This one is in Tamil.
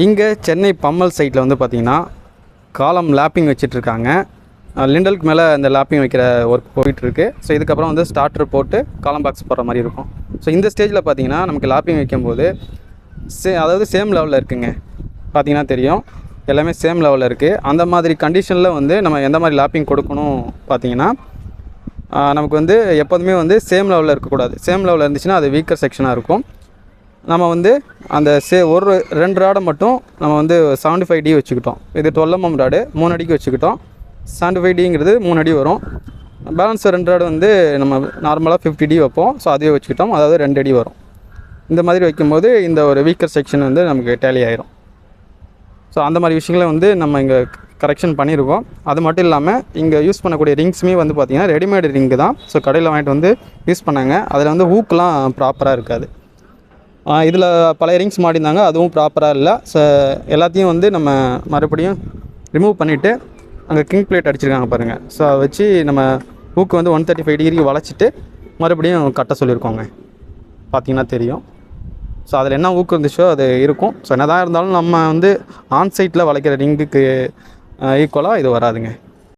இங்கே சென்னை பம்மல் சைட்டில் வந்து பார்த்திங்கன்னா காலம் லேப்பிங் வச்சிட்ருக்காங்க. லிண்டலுக்கு மேலே இந்த லேப்பிங் வைக்கிற ஒர்க் போயிட்டுருக்கு ஸோ இதுக்கப்புறம் வந்து ஸ்டார்டர் போட்டு காலம் பாக்ஸ் போடுற மாதிரி இருக்கும். ஸோ இந்த ஸ்டேஜில் பார்த்தீங்கன்னா நமக்கு லேப்பிங் வைக்கும்போது சே அதாவது சேம் லெவலில் இருக்குங்க. பார்த்தீங்கன்னா தெரியும். எல்லாமே சேம் லெவலில் இருக்குது அந்த மாதிரி கண்டிஷனில் வந்து நம்ம எந்த மாதிரி லேப்பிங் கொடுக்கணும் பார்த்திங்கன்னா நமக்கு வந்து எப்போதுமே வந்து சேம் லெவலில் இருக்கக்கூடாது. சேம் லெவலில் இருந்துச்சுன்னா அது வீக்கர் செக்ஷனாக இருக்கும். நம்ம வந்து அந்த சே ஒரு ரெண்டு ராடை மட்டும் நம்ம வந்து செவன்டி ஃபைவ் டி வச்சுக்கிட்டோம். இது டுவெல் எம்எம் ராடு மூணு அடிக்கு வச்சுக்கிட்டோம். செவன்டி ஃபைவ் டிங்கிறது மூணு அடி வரும். பேலன்ஸ் ரெண்டு ராடு வந்து நம்ம நார்மலாக ஃபிஃப்டி டி வைப்போம். ஸோ அதையே வச்சுக்கிட்டோம். அதாவது ரெண்டு அடி வரும். இந்த மாதிரி வைக்கும்போது இந்த ஒரு வீக்கர் செக்ஷன் வந்து நமக்கு டேலி ஆயிரும். ஸோ அந்த மாதிரி விஷயங்களை வந்து நம்ம இங்கே கரெக்ஷன் பண்ணியிருக்கோம். அது மட்டும் இல்லாமல் இங்கே யூஸ் பண்ணக்கூடிய ரிங்ஸுமே வந்து பார்த்திங்கன்னா ரெடிமேடு ரிங்கு தான். ஸோ கடையில் வாங்கிட்டு வந்து யூஸ் பண்ணாங்க. அதில் வந்து ஹூக்கெலாம் ப்ராப்பராக இருக்காது. இதில் பழைய ரிங்ஸ் மாட்டியிருந்தாங்க அதுவும் ப்ராப்பராக இல்லை. ஸோ எல்லாத்தையும் வந்து நம்ம மறுபடியும் ரிமூவ் பண்ணிவிட்டு அங்கே கிங் பிளேட் அடிச்சிருக்காங்க பாருங்கள் ஸோ அதை வச்சு நம்ம ஹூக்கு வந்து ஒன் தேர்ட்டி ஃபைவ் டிகிரிக்கு வளைச்சிட்டு மறுபடியும் கட்ட சொல்லியிருக்கோங்க. பார்த்தீங்கன்னா தெரியும். ஸோ அதில் என்ன ஊக்கு இருந்துச்சோ அது இருக்கும். ஸோ என்னதான் இருந்தாலும் நம்ம வந்து ஆன் சைட்டில் வளைக்கிற ரிங்குக்கு ஈக்குவலாக இது வராதுங்க.